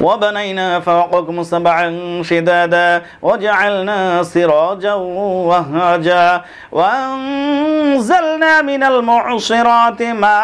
وبنينا فوقكم سبعا شدادا وجعلنا سراجا وهاجا وأنزلنا من المعصرات ماء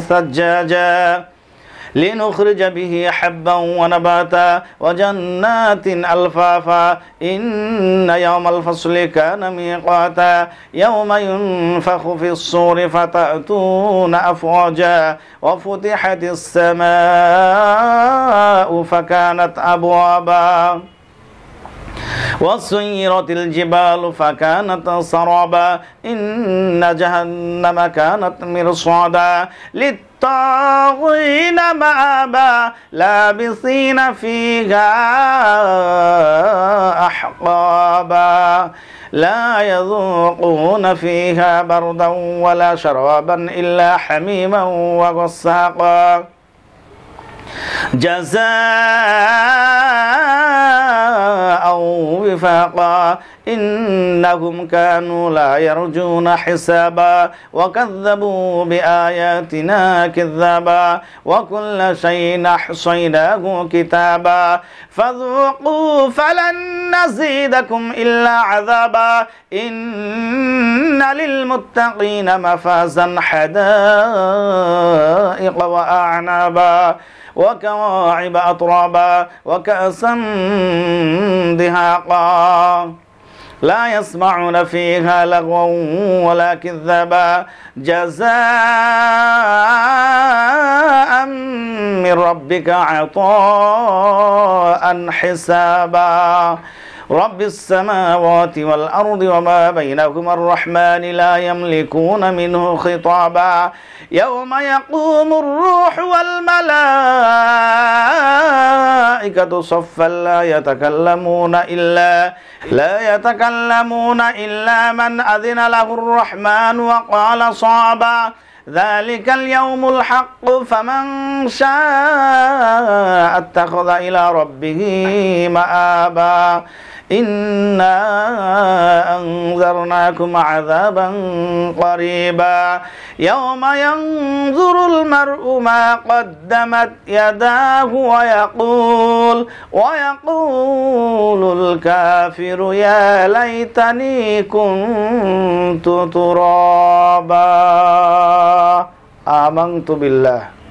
ثجاجا لنخرج به حبا ونباتا وجنات ألفافا. إن يوم الفصل كان ميقاتا. يوم ينفخ في الصور فتأتون أفواجا. وفتحت السماء فكانت أبوابا. وسيرت الجبال فكانت سرابا إن جهنم كانت مرصادا. للطاغين مآبا لابثين فيها أحقابا. لا يذوقون فيها بردا ولا شرابا إلا حميما وغساقا. جزاء وفاقا إنهم كانوا لا يرجون حسابا وكذبوا بآياتنا كذابا وكل شيء أحصيناه كتابا فذوقوا فلن نزيدكم إلا عذابا إن للمتقين مفازا حدائق وأعنابا وكواعب أطرابا وكأسا دهاقا لا يسمعون فيها لغوا ولا كذابا جزاء من ربك عطاء حسابا. رب السماوات والأرض وما بينهما الرحمن لا يملكون منه خطابا. يوم يقوم الروح والملائكة صفا لا يتكلمون إلا لا يتكلمون إلا من أذن له الرحمن وقال صعبا. ذلك اليوم الحق فمن شاء اتخذ إلى ربه مآبا. إنا أنذرناكم عذابا قريبا يوم ينظر المرء ما قدمت يداه ويقول ويقول الكافر يا ليتني كنت ترابا آمنت بالله.